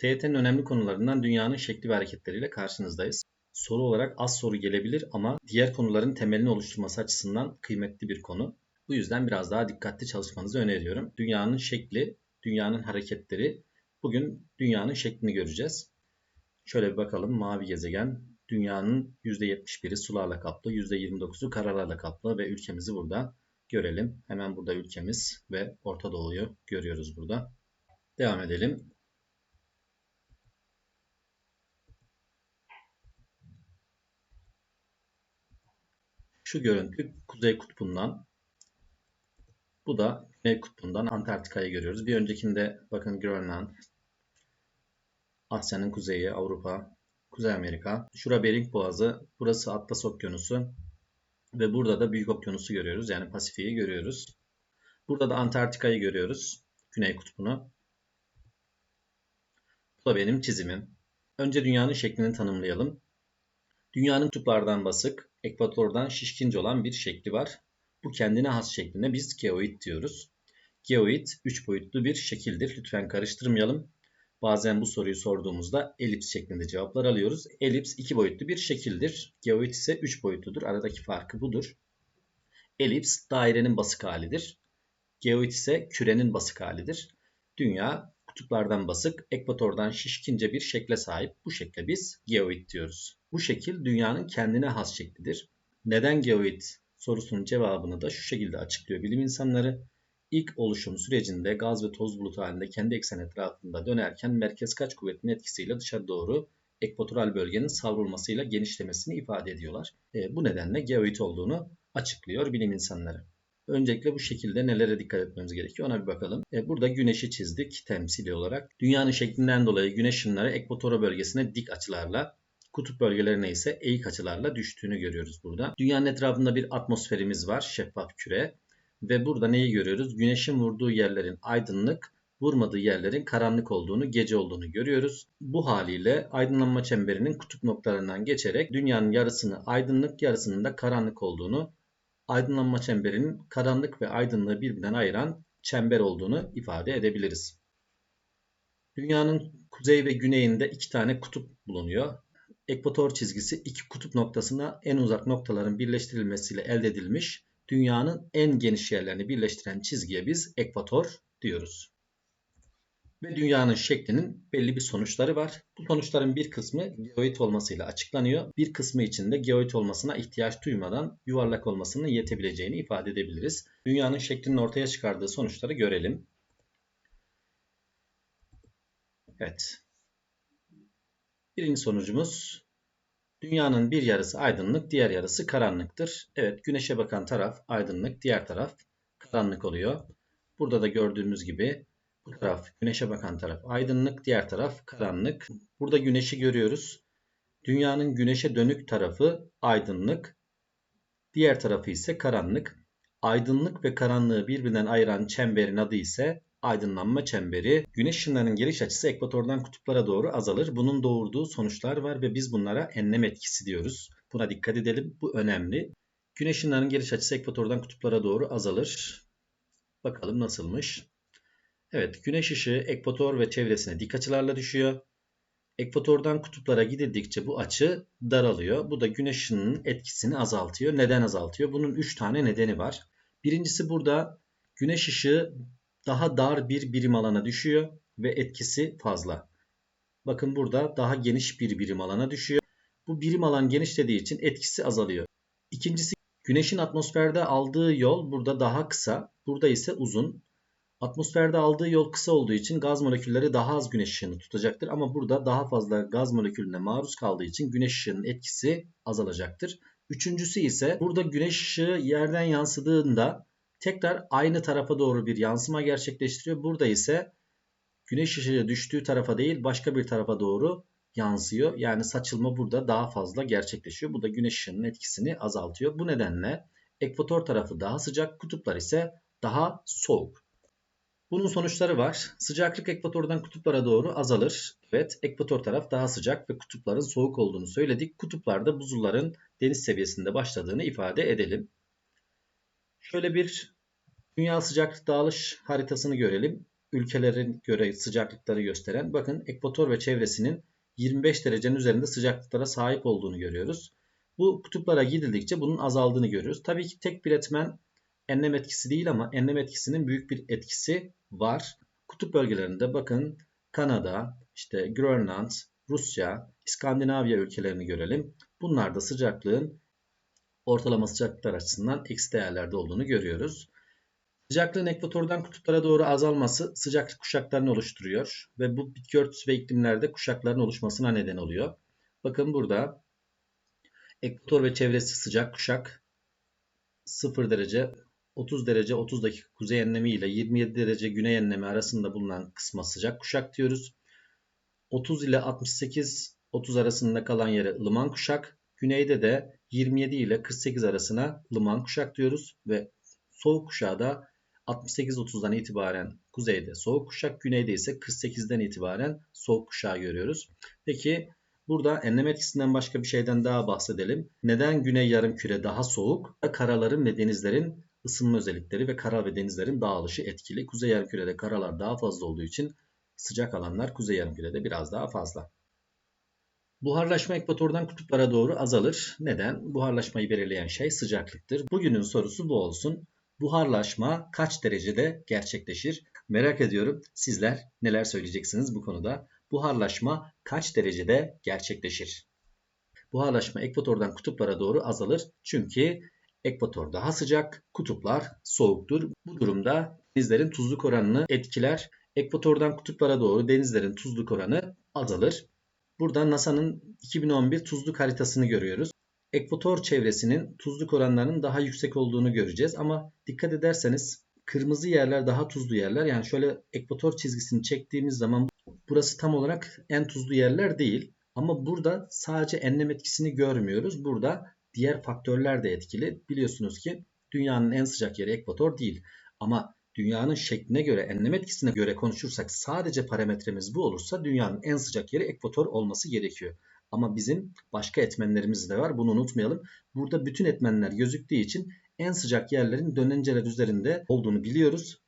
TYT'nin önemli konularından dünyanın şekli ve hareketleriyle karşınızdayız. Soru olarak az soru gelebilir ama diğer konuların temelini oluşturması açısından kıymetli bir konu. Bu yüzden biraz daha dikkatli çalışmanızı öneriyorum. Dünyanın şekli, dünyanın hareketleri. Bugün dünyanın şeklini göreceğiz. Şöyle bir bakalım. Mavi gezegen, dünyanın %71'i sularla kaplı, %29'u karalarla kaplı ve ülkemizi burada görelim. Hemen burada ülkemiz ve Orta Doğu'yu görüyoruz burada. Devam edelim. Şu görüntü Kuzey Kutbu'ndan. Bu da Güney Kutbu'ndan Antarktika'yı görüyoruz. Bir öncekinde bakın Grönland, Asya'nın kuzeyi, Avrupa, Kuzey Amerika. Şura Bering Boğazı, burası Atlas Okyanusu ve burada da Büyük Okyanusu görüyoruz. Yani Pasifik'i görüyoruz. Burada da Antarktika'yı görüyoruz. Güney Kutbu'nu. Bu da benim çizimim. Önce dünyanın şeklini tanımlayalım. Dünyanın kutuplardan basık, ekvatordan şişkince olan bir şekli var. Bu kendine has şekline biz geoid diyoruz. Geoid 3 boyutlu bir şekildir. Lütfen karıştırmayalım. Bazen bu soruyu sorduğumuzda elips şeklinde cevaplar alıyoruz. Elips 2 boyutlu bir şekildir. Geoid ise 3 boyutludur. Aradaki farkı budur. Elips dairenin basık halidir. Geoid ise kürenin basık halidir. Dünya kutuplardan basık, ekvatordan şişkince bir şekle sahip. Bu şekle biz geoid diyoruz. Bu şekil dünyanın kendine has şeklidir. Neden geoid sorusunun cevabını da şu şekilde açıklıyor bilim insanları. İlk oluşum sürecinde gaz ve toz bulutu halinde kendi eksen etrafında dönerken merkez kaç kuvvetinin etkisiyle dışarı doğru ekvatoral bölgenin savrulmasıyla genişlemesini ifade ediyorlar. E, bu nedenle geoid olduğunu açıklıyor bilim insanları. Öncelikle bu şekilde nelere dikkat etmemiz gerekiyor ona bir bakalım. E, burada güneşi çizdik temsili olarak. Dünyanın şeklinden dolayı güneş ışınları ekvatora bölgesine dik açılarla kutup bölgelerine ise eğik açılarla düştüğünü görüyoruz burada. Dünyanın etrafında bir atmosferimiz var, şeffaf küre. Ve burada neyi görüyoruz? Güneşin vurduğu yerlerin aydınlık, vurmadığı yerlerin karanlık olduğunu, gece olduğunu görüyoruz. Bu haliyle aydınlanma çemberinin kutup noktalarından geçerek dünyanın yarısını aydınlık, yarısının da karanlık olduğunu, aydınlanma çemberinin karanlık ve aydınlığı birbirinden ayıran çember olduğunu ifade edebiliriz. Dünyanın kuzey ve güneyinde iki tane kutup bulunuyor ekvator çizgisi iki kutup noktasına en uzak noktaların birleştirilmesiyle elde edilmiş dünyanın en geniş yerlerini birleştiren çizgiye biz ekvator diyoruz. Ve dünyanın şeklinin belli bir sonuçları var. Bu sonuçların bir kısmı geoid olmasıyla açıklanıyor. Bir kısmı için de geoid olmasına ihtiyaç duymadan yuvarlak olmasının yetebileceğini ifade edebiliriz. Dünyanın şeklinin ortaya çıkardığı sonuçları görelim. Evet. Birinci sonucumuz dünyanın bir yarısı aydınlık, diğer yarısı karanlıktır. Evet, güneşe bakan taraf aydınlık, diğer taraf karanlık oluyor. Burada da gördüğümüz gibi bu taraf güneşe bakan taraf aydınlık, diğer taraf karanlık. Burada güneşi görüyoruz. Dünyanın güneşe dönük tarafı aydınlık, diğer tarafı ise karanlık. Aydınlık ve karanlığı birbirinden ayıran çemberin adı ise aydınlanma çemberi. Güneş ışınlarının geliş açısı ekvatordan kutuplara doğru azalır. Bunun doğurduğu sonuçlar var ve biz bunlara enlem etkisi diyoruz. Buna dikkat edelim. Bu önemli. Güneş ışınlarının geliş açısı ekvatordan kutuplara doğru azalır. Bakalım nasılmış. Evet, güneş ışığı ekvator ve çevresine dik açılarla düşüyor. Ekvatordan kutuplara gidildikçe bu açı daralıyor. Bu da güneş ışınının etkisini azaltıyor. Neden azaltıyor? Bunun 3 tane nedeni var. Birincisi burada güneş ışığı daha dar bir birim alana düşüyor ve etkisi fazla. Bakın burada daha geniş bir birim alana düşüyor. Bu birim alan genişlediği için etkisi azalıyor. İkincisi güneşin atmosferde aldığı yol burada daha kısa, burada ise uzun. Atmosferde aldığı yol kısa olduğu için gaz molekülleri daha az güneş ışığını tutacaktır ama burada daha fazla gaz molekülüne maruz kaldığı için güneş ışığının etkisi azalacaktır. Üçüncüsü ise burada güneş ışığı yerden yansıdığında tekrar aynı tarafa doğru bir yansıma gerçekleştiriyor. Burada ise güneş ışığı düştüğü tarafa değil başka bir tarafa doğru yansıyor. Yani saçılma burada daha fazla gerçekleşiyor. Bu da güneş ışığının etkisini azaltıyor. Bu nedenle ekvator tarafı daha sıcak, kutuplar ise daha soğuk. Bunun sonuçları var. Sıcaklık ekvatordan kutuplara doğru azalır. Evet, ekvator taraf daha sıcak ve kutupların soğuk olduğunu söyledik. Kutuplarda buzulların deniz seviyesinde başladığını ifade edelim. Şöyle bir dünya sıcaklık dağılış haritasını görelim. ülkelerin göre sıcaklıkları gösteren bakın ekvator ve çevresinin 25 derecenin üzerinde sıcaklıklara sahip olduğunu görüyoruz. Bu kutuplara gidildikçe bunun azaldığını görüyoruz. Tabii ki tek bir etmen enlem etkisi değil ama enlem etkisinin büyük bir etkisi var. Kutup bölgelerinde bakın Kanada, işte Grönland, Rusya, İskandinavya ülkelerini görelim. Bunlarda sıcaklığın ortalama sıcaklıklar açısından eksi değerlerde olduğunu görüyoruz. Sıcaklığın ekvatordan kutuplara doğru azalması sıcaklık kuşaklarını oluşturuyor ve bu bitki örtüsü ve iklimlerde kuşakların oluşmasına neden oluyor. Bakın burada ekvator ve çevresi sıcak kuşak 0 derece 30 derece 30 dakika kuzey enlemi ile 27 derece güney enlemi arasında bulunan kısma sıcak kuşak diyoruz. 30 ile 68 30 arasında kalan yere ılıman kuşak. Güneyde de 27 ile 48 arasına ılıman kuşak diyoruz ve soğuk kuşağı da 68-30'dan itibaren kuzeyde soğuk kuşak, güneyde ise 48'den itibaren soğuk kuşağı görüyoruz. Peki burada enlem etkisinden başka bir şeyden daha bahsedelim. Neden güney yarım küre daha soğuk? Karaların ve denizlerin ısınma özellikleri ve kara ve denizlerin dağılışı etkili. Kuzey yarım kürede karalar daha fazla olduğu için sıcak alanlar kuzey yarım kürede biraz daha fazla. Buharlaşma ekvatordan kutuplara doğru azalır. Neden? Buharlaşmayı belirleyen şey sıcaklıktır. Bugünün sorusu bu olsun. Buharlaşma kaç derecede gerçekleşir? Merak ediyorum sizler neler söyleyeceksiniz bu konuda. Buharlaşma kaç derecede gerçekleşir? Buharlaşma ekvatordan kutuplara doğru azalır. Çünkü ekvator daha sıcak, kutuplar soğuktur. Bu durumda denizlerin tuzluk oranını etkiler. Ekvatordan kutuplara doğru denizlerin tuzluk oranı azalır. Burada NASA'nın 2011 tuzluk haritasını görüyoruz. Ekvator çevresinin tuzluk oranlarının daha yüksek olduğunu göreceğiz. Ama dikkat ederseniz kırmızı yerler daha tuzlu yerler. Yani şöyle ekvator çizgisini çektiğimiz zaman burası tam olarak en tuzlu yerler değil. Ama burada sadece enlem etkisini görmüyoruz. Burada diğer faktörler de etkili. Biliyorsunuz ki dünyanın en sıcak yeri ekvator değil. Ama dünyanın şekline göre, enlem etkisine göre konuşursak sadece parametremiz bu olursa dünyanın en sıcak yeri ekvator olması gerekiyor. Ama bizim başka etmenlerimiz de var. Bunu unutmayalım. Burada bütün etmenler gözüktüğü için en sıcak yerlerin dönenceler üzerinde olduğunu biliyoruz.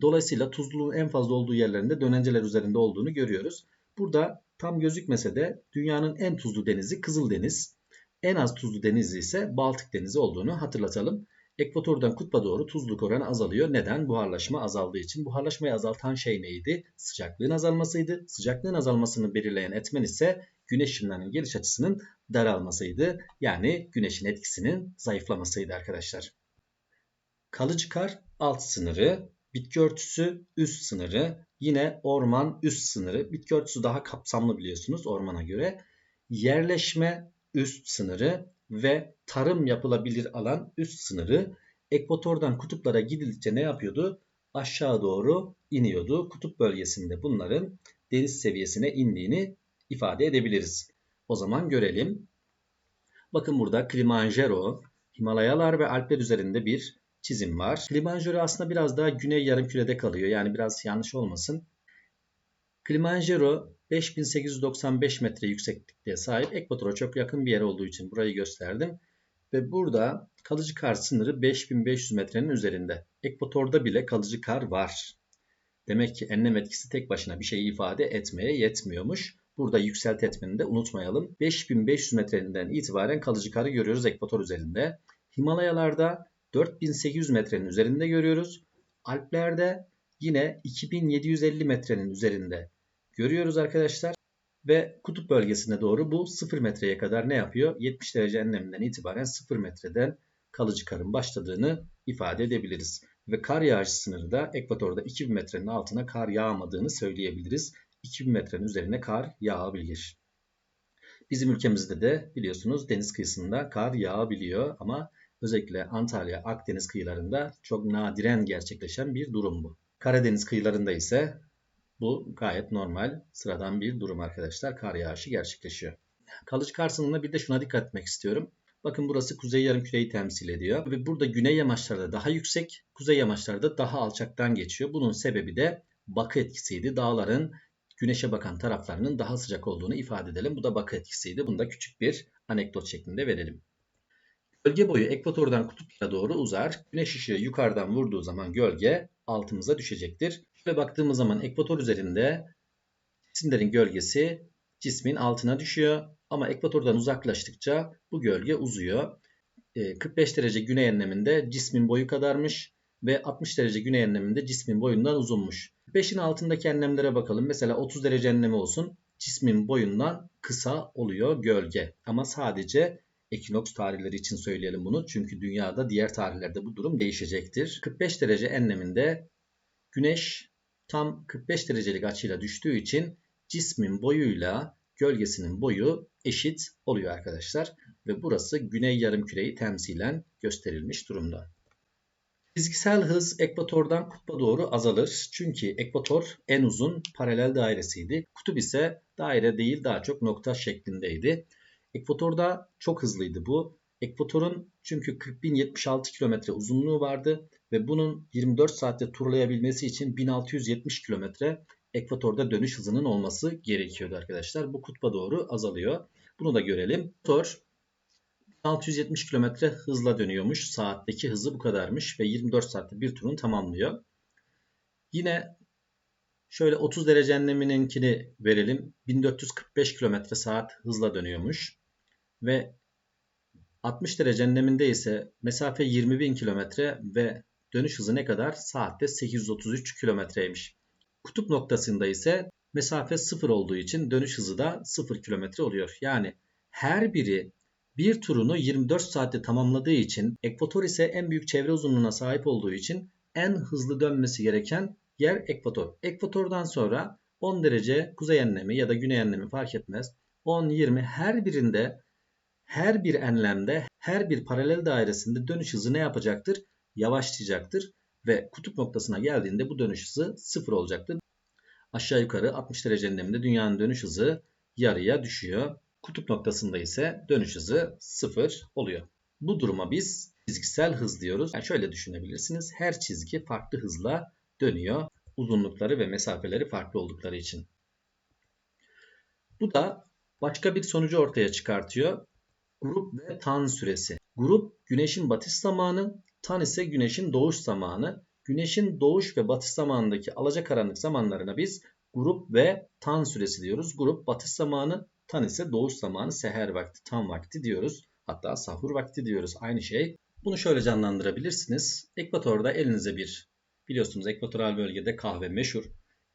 Dolayısıyla tuzluluğun en fazla olduğu yerlerinde dönenceler üzerinde olduğunu görüyoruz. Burada tam gözükmese de dünyanın en tuzlu denizi Kızıldeniz. En az tuzlu denizi ise Baltık Denizi olduğunu hatırlatalım. Ekvatordan kutba doğru tuzluluk oranı azalıyor. Neden? Buharlaşma azaldığı için. Buharlaşmayı azaltan şey neydi? Sıcaklığın azalmasıydı. Sıcaklığın azalmasını belirleyen etmen ise güneş ışınlarının geliş açısının daralmasıydı. Yani güneşin etkisinin zayıflamasıydı arkadaşlar. Kalıcı kar alt sınırı, bitki örtüsü üst sınırı, yine orman üst sınırı. Bitki örtüsü daha kapsamlı biliyorsunuz ormana göre. Yerleşme üst sınırı ve tarım yapılabilir alan üst sınırı. Ekvatordan kutuplara gidildikçe ne yapıyordu? Aşağı doğru iniyordu. Kutup bölgesinde bunların deniz seviyesine indiğini ifade edebiliriz. O zaman görelim. Bakın burada Kilimanjaro, Himalayalar ve Alpler üzerinde bir çizim var. Kilimanjaro aslında biraz daha güney yarımkürede kalıyor. Yani biraz yanlış olmasın. Kilimanjaro 5895 metre yükseklikte sahip. Ekvatora çok yakın bir yer olduğu için burayı gösterdim. Ve burada kalıcı kar sınırı 5500 metrenin üzerinde. Ekvatorda bile kalıcı kar var. Demek ki enlem etkisi tek başına bir şeyi ifade etmeye yetmiyormuş. Burada yükselti etmeni de unutmayalım. 5500 metreden itibaren kalıcı karı görüyoruz ekvator üzerinde. Himalayalarda 4800 metrenin üzerinde görüyoruz. Alplerde yine 2750 metrenin üzerinde görüyoruz arkadaşlar. Ve kutup bölgesine doğru bu 0 metreye kadar ne yapıyor? 70 derece enleminden itibaren 0 metreden kalıcı karın başladığını ifade edebiliriz. Ve kar yağış sınırı da ekvatorda 2000 metrenin altına kar yağmadığını söyleyebiliriz. 2000 metrenin üzerine kar yağabilir. Bizim ülkemizde de biliyorsunuz deniz kıyısında kar yağabiliyor ama özellikle Antalya, Akdeniz kıyılarında çok nadiren gerçekleşen bir durum bu. Karadeniz kıyılarında ise bu gayet normal, sıradan bir durum arkadaşlar. Kar yağışı gerçekleşiyor. Kalıcı kar sınırına bir de şuna dikkat etmek istiyorum. Bakın burası kuzey yarımküreyi temsil ediyor. Ve burada güney yamaçlarda daha yüksek, kuzey yamaçlarda daha alçaktan geçiyor. Bunun sebebi de bakı etkisiydi. Dağların güneşe bakan taraflarının daha sıcak olduğunu ifade edelim. Bu da bakı etkisiydi. Bunu da küçük bir anekdot şeklinde verelim. Gölge boyu ekvatordan kutuplara doğru uzar. Güneş ışığı yukarıdan vurduğu zaman gölge altımıza düşecektir. Şöyle baktığımız zaman ekvator üzerinde cisimlerin gölgesi cismin altına düşüyor. Ama ekvatordan uzaklaştıkça bu gölge uzuyor. 45 e, derece güney enleminde cismin boyu kadarmış ve 60 derece güney enleminde cismin boyundan uzunmuş. 5'in altındaki enlemlere bakalım. Mesela 30 derece enlemi olsun. Cismin boyundan kısa oluyor gölge. Ama sadece ekinoks tarihleri için söyleyelim bunu. Çünkü dünyada diğer tarihlerde bu durum değişecektir. 45 derece enleminde güneş tam 45 derecelik açıyla düştüğü için cismin boyuyla gölgesinin boyu eşit oluyor arkadaşlar. Ve burası güney yarımküreyi temsilen gösterilmiş durumda. Çizgisel hız ekvatordan kutba doğru azalır. Çünkü ekvator en uzun paralel dairesiydi. Kutup ise daire değil daha çok nokta şeklindeydi. Ekvatorda çok hızlıydı bu. Ekvatorun çünkü 40.076 kilometre uzunluğu vardı ve bunun 24 saatte turlayabilmesi için 1670 kilometre ekvatorda dönüş hızının olması gerekiyordu arkadaşlar. Bu kutba doğru azalıyor. Bunu da görelim. Ekvator 670 km hızla dönüyormuş. Saatteki hızı bu kadarmış ve 24 saatte bir turunu tamamlıyor. Yine şöyle 30 derece enlemininkini verelim. 1445 km saat hızla dönüyormuş. Ve 60 derece enleminde ise mesafe 20.000 km ve dönüş hızı ne kadar? Saatte 833 kilometreymiş. Kutup noktasında ise mesafe 0 olduğu için dönüş hızı da 0 kilometre oluyor. Yani her biri bir turunu 24 saatte tamamladığı için ekvator ise en büyük çevre uzunluğuna sahip olduğu için en hızlı dönmesi gereken yer ekvator. Ekvatordan sonra 10 derece kuzey enlemi ya da güney enlemi fark etmez. 10, 20 her birinde her bir enlemde her bir paralel dairesinde dönüş hızı ne yapacaktır? Yavaşlayacaktır ve kutup noktasına geldiğinde bu dönüş hızı sıfır olacaktır. Aşağı yukarı 60 derece enleminde dünyanın dönüş hızı yarıya düşüyor. Kutup noktasında ise dönüş hızı sıfır oluyor. Bu duruma biz çizgisel hız diyoruz. Yani şöyle düşünebilirsiniz. Her çizgi farklı hızla dönüyor. Uzunlukları ve mesafeleri farklı oldukları için. Bu da başka bir sonucu ortaya çıkartıyor. Grup ve tan süresi. Grup güneşin batış zamanı, tan ise güneşin doğuş zamanı. Güneşin doğuş ve batış zamanındaki alacakaranlık zamanlarına biz grup ve tan süresi diyoruz. Grup batış zamanı, Tan ise doğuş zamanı seher vakti, tam vakti diyoruz. Hatta sahur vakti diyoruz. Aynı şey. Bunu şöyle canlandırabilirsiniz. Ekvatorda elinize bir, biliyorsunuz ekvatoral bölgede kahve meşhur.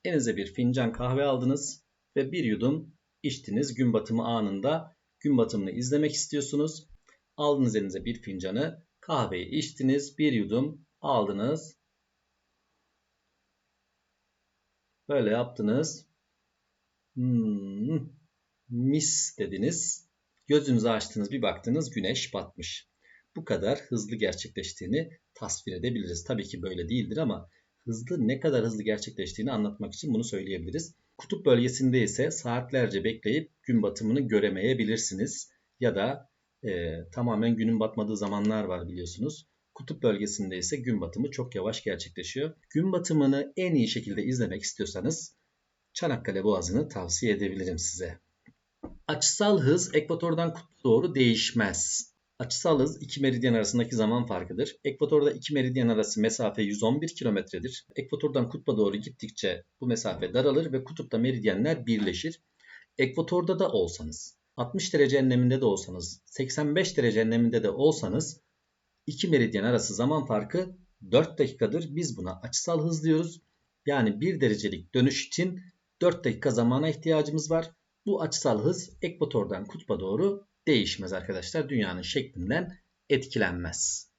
Elinize bir fincan kahve aldınız ve bir yudum içtiniz gün batımı anında. Gün batımını izlemek istiyorsunuz. Aldınız elinize bir fincanı, kahveyi içtiniz, bir yudum aldınız. Böyle yaptınız. Hmm, mis dediniz. Gözünüzü açtınız bir baktınız güneş batmış. Bu kadar hızlı gerçekleştiğini tasvir edebiliriz. Tabii ki böyle değildir ama hızlı ne kadar hızlı gerçekleştiğini anlatmak için bunu söyleyebiliriz. Kutup bölgesinde ise saatlerce bekleyip gün batımını göremeyebilirsiniz. Ya da e, tamamen günün batmadığı zamanlar var biliyorsunuz. Kutup bölgesinde ise gün batımı çok yavaş gerçekleşiyor. Gün batımını en iyi şekilde izlemek istiyorsanız Çanakkale Boğazı'nı tavsiye edebilirim size. Açısal hız ekvatordan kutba doğru değişmez. Açısal hız iki meridyen arasındaki zaman farkıdır. Ekvatorda iki meridyen arası mesafe 111 kilometredir. Ekvatordan kutba doğru gittikçe bu mesafe daralır ve kutupta meridyenler birleşir. Ekvatorda da olsanız, 60 derece enleminde de olsanız, 85 derece enleminde de olsanız iki meridyen arası zaman farkı 4 dakikadır. Biz buna açısal hız diyoruz. Yani 1 derecelik dönüş için 4 dakika zamana ihtiyacımız var. Bu açısal hız ekvatordan kutba doğru değişmez arkadaşlar. Dünyanın şeklinden etkilenmez.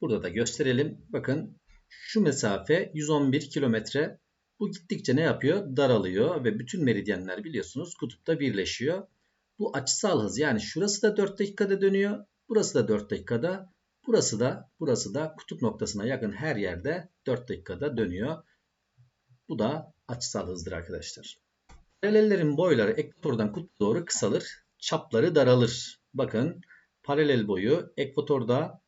Burada da gösterelim. Bakın şu mesafe 111 kilometre. Bu gittikçe ne yapıyor? Daralıyor ve bütün meridyenler biliyorsunuz kutupta birleşiyor. Bu açısal hız yani şurası da 4 dakikada dönüyor. Burası da 4 dakikada. Burası da burası da kutup noktasına yakın her yerde 4 dakikada dönüyor. Bu da açısal hızdır arkadaşlar. Paralellerin boyları ekvatordan kutba doğru kısalır. Çapları daralır. Bakın paralel boyu ekvatorda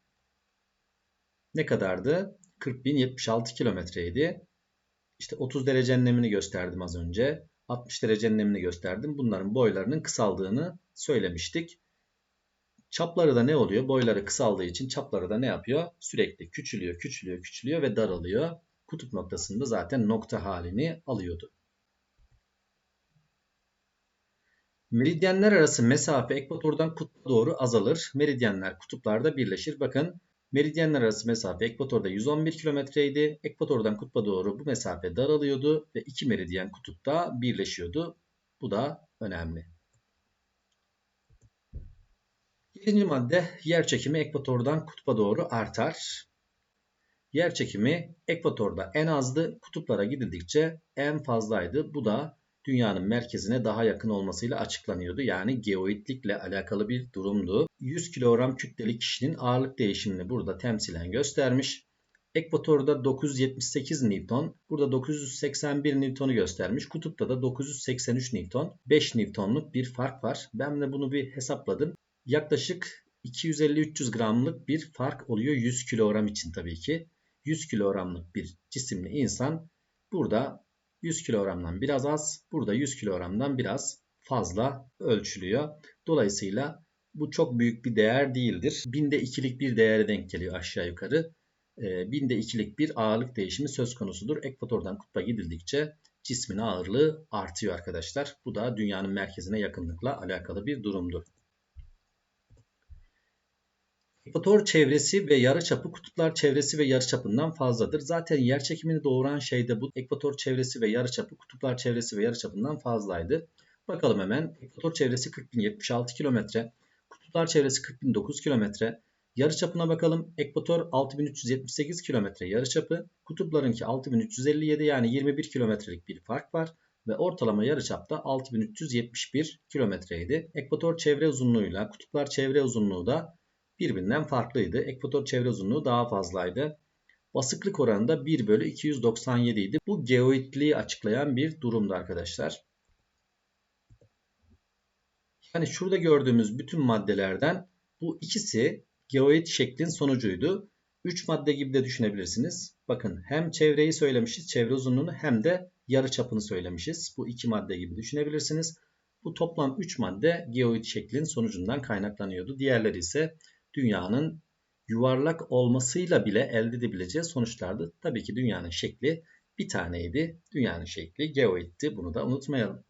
ne kadardı? 40.076 kilometreydi. İşte 30 derece enlemini gösterdim az önce. 60 derece enlemini gösterdim. Bunların boylarının kısaldığını söylemiştik. Çapları da ne oluyor? Boyları kısaldığı için çapları da ne yapıyor? Sürekli küçülüyor, küçülüyor, küçülüyor ve daralıyor. Kutup noktasında zaten nokta halini alıyordu. Meridyenler arası mesafe ekvatordan kutba doğru azalır. Meridyenler kutuplarda birleşir. Bakın meridyenler arası mesafe ekvatorda 111 kilometreydi. Ekvatordan kutba doğru bu mesafe daralıyordu ve iki meridyen kutupta birleşiyordu. Bu da önemli. Yedinci madde yer çekimi ekvatordan kutba doğru artar. Yer çekimi ekvatorda en azdı, kutuplara gidildikçe en fazlaydı. Bu da dünyanın merkezine daha yakın olmasıyla açıklanıyordu. Yani geoidlikle alakalı bir durumdu. 100 kilogram kütleli kişinin ağırlık değişimini burada temsilen göstermiş. Ekvatorda 978 Newton, burada 981 Newton'u göstermiş. Kutupta da 983 Newton. 5 Newton'luk bir fark var. Ben de bunu bir hesapladım. Yaklaşık 250-300 gramlık bir fark oluyor 100 kilogram için tabii ki. 100 kilogramlık bir cisimli insan burada 100 kilogramdan biraz az, burada 100 kilogramdan biraz fazla ölçülüyor. Dolayısıyla bu çok büyük bir değer değildir. Binde ikilik bir değere denk geliyor aşağı yukarı. Ee, binde ikilik bir ağırlık değişimi söz konusudur. Ekvatordan kutba gidildikçe cismin ağırlığı artıyor arkadaşlar. Bu da dünyanın merkezine yakınlıkla alakalı bir durumdur. Ekvator çevresi ve yarıçapı kutuplar çevresi ve yarıçapından fazladır. Zaten yer çekimini doğuran şey de bu. Ekvator çevresi ve yarıçapı kutuplar çevresi ve yarıçapından fazlaydı. Bakalım hemen. Ekvator çevresi 40.076 kilometre. Kutuplar çevresi 40.009 kilometre. Yarıçapına bakalım. Ekvator 6378 kilometre yarıçapı. Kutuplarınki 6357 yani 21 kilometrelik bir fark var. Ve ortalama yarıçapta 6371 kilometreydi. Ekvator çevre uzunluğuyla kutuplar çevre uzunluğu da birbirinden farklıydı. Ekvator çevre uzunluğu daha fazlaydı. Basıklık oranı da 1 bölü 297 idi. Bu geoidliği açıklayan bir durumdu arkadaşlar. Yani şurada gördüğümüz bütün maddelerden bu ikisi geoid şeklin sonucuydu. 3 madde gibi de düşünebilirsiniz. Bakın hem çevreyi söylemişiz, çevre uzunluğunu hem de yarı çapını söylemişiz. Bu iki madde gibi düşünebilirsiniz. Bu toplam 3 madde geoid şeklin sonucundan kaynaklanıyordu. Diğerleri ise dünyanın yuvarlak olmasıyla bile elde edebileceği sonuçlardı. Tabii ki dünyanın şekli bir taneydi. Dünyanın şekli geoidti. Bunu da unutmayalım.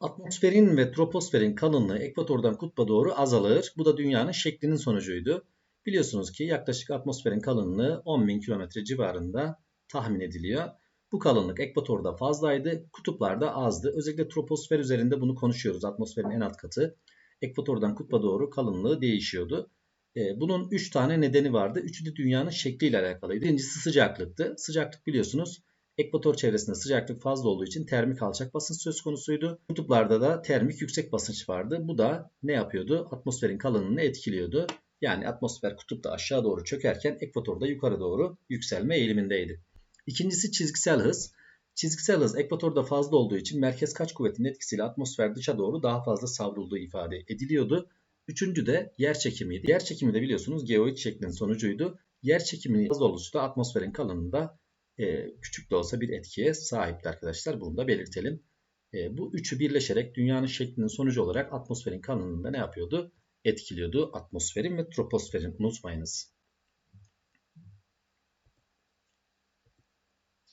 Atmosferin ve troposferin kalınlığı ekvatordan kutba doğru azalır. Bu da dünyanın şeklinin sonucuydu. Biliyorsunuz ki yaklaşık atmosferin kalınlığı 10.000 kilometre civarında tahmin ediliyor. Bu kalınlık ekvatorda fazlaydı, kutuplarda azdı. Özellikle troposfer üzerinde bunu konuşuyoruz. Atmosferin en alt katı ekvatordan kutba doğru kalınlığı değişiyordu. E, bunun 3 tane nedeni vardı. Üçü de dünyanın şekliyle alakalıydı. Birincisi sıcaklıktı. Sıcaklık biliyorsunuz ekvator çevresinde sıcaklık fazla olduğu için termik alçak basınç söz konusuydu. Kutuplarda da termik yüksek basınç vardı. Bu da ne yapıyordu? Atmosferin kalınlığını etkiliyordu. Yani atmosfer kutupta aşağı doğru çökerken ekvatorda yukarı doğru yükselme eğilimindeydi. İkincisi çizgisel hız. Çizgisel hız ekvatorda fazla olduğu için merkez kaç kuvvetinin etkisiyle atmosfer dışa doğru daha fazla savrulduğu ifade ediliyordu. Üçüncü de yer çekimiydi. Yer çekimi de biliyorsunuz geoid şeklinin sonucuydu. Yer çekiminin fazla oluşu da atmosferin kalınlığında e, küçük de olsa bir etkiye sahipti arkadaşlar. Bunu da belirtelim. E, bu üçü birleşerek dünyanın şeklinin sonucu olarak atmosferin kalınlığında ne yapıyordu? Etkiliyordu atmosferin ve troposferin unutmayınız.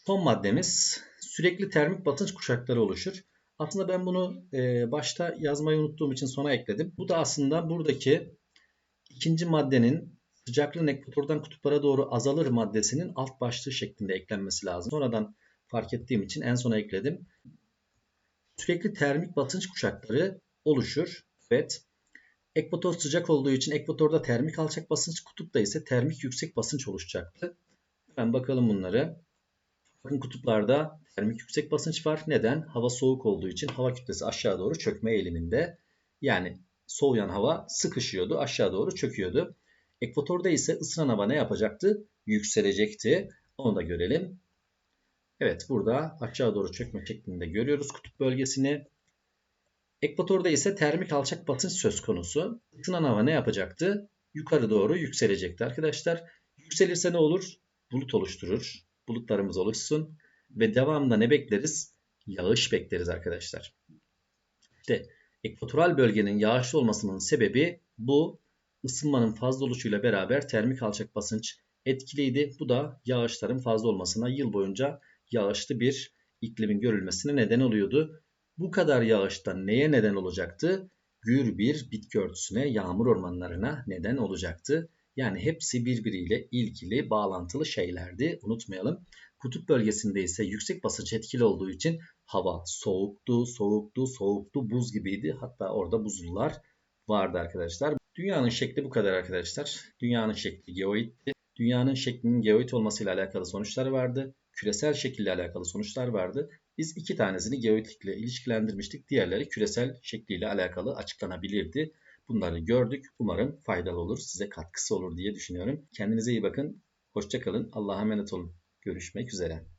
Son maddemiz sürekli termik basınç kuşakları oluşur. Aslında ben bunu e, başta yazmayı unuttuğum için sona ekledim. Bu da aslında buradaki ikinci maddenin sıcaklığın ekvatordan kutuplara doğru azalır maddesinin alt başlığı şeklinde eklenmesi lazım. Sonradan fark ettiğim için en sona ekledim. Sürekli termik basınç kuşakları oluşur. Evet. Ekvator sıcak olduğu için ekvatorda termik alçak basınç, kutupta ise termik yüksek basınç oluşacaktı. Hemen bakalım bunları. Bakın kutuplarda termik yüksek basınç var. Neden? Hava soğuk olduğu için hava kütlesi aşağı doğru çökme eğiliminde. Yani soğuyan hava sıkışıyordu, aşağı doğru çöküyordu. Ekvatorda ise ısınan hava ne yapacaktı? Yükselecekti. Onu da görelim. Evet burada aşağı doğru çökme şeklinde görüyoruz kutup bölgesini. Ekvatorda ise termik alçak basınç söz konusu. Isınan hava ne yapacaktı? Yukarı doğru yükselecekti arkadaşlar. Yükselirse ne olur? Bulut oluşturur bulutlarımız oluşsun ve devamında ne bekleriz? Yağış bekleriz arkadaşlar. İşte Ekvatoral bölgenin yağışlı olmasının sebebi bu ısınmanın fazla oluşuyla beraber termik alçak basınç etkiliydi. Bu da yağışların fazla olmasına yıl boyunca yağışlı bir iklimin görülmesine neden oluyordu. Bu kadar yağıştan neye neden olacaktı? Gür bir bitki örtüsüne, yağmur ormanlarına neden olacaktı. Yani hepsi birbiriyle ilgili, bağlantılı şeylerdi. Unutmayalım. Kutup bölgesinde ise yüksek basınç etkili olduğu için hava soğuktu, soğuktu, soğuktu, buz gibiydi. Hatta orada buzullar vardı arkadaşlar. Dünyanın şekli bu kadar arkadaşlar. Dünyanın şekli geoitti. Dünyanın şeklinin geoid olmasıyla alakalı sonuçlar vardı. Küresel şekille alakalı sonuçlar vardı. Biz iki tanesini geoidlikle ilişkilendirmiştik. Diğerleri küresel şekliyle alakalı açıklanabilirdi. Bunları gördük. Umarım faydalı olur, size katkısı olur diye düşünüyorum. Kendinize iyi bakın. Hoşçakalın. Allah'a emanet olun. Görüşmek üzere.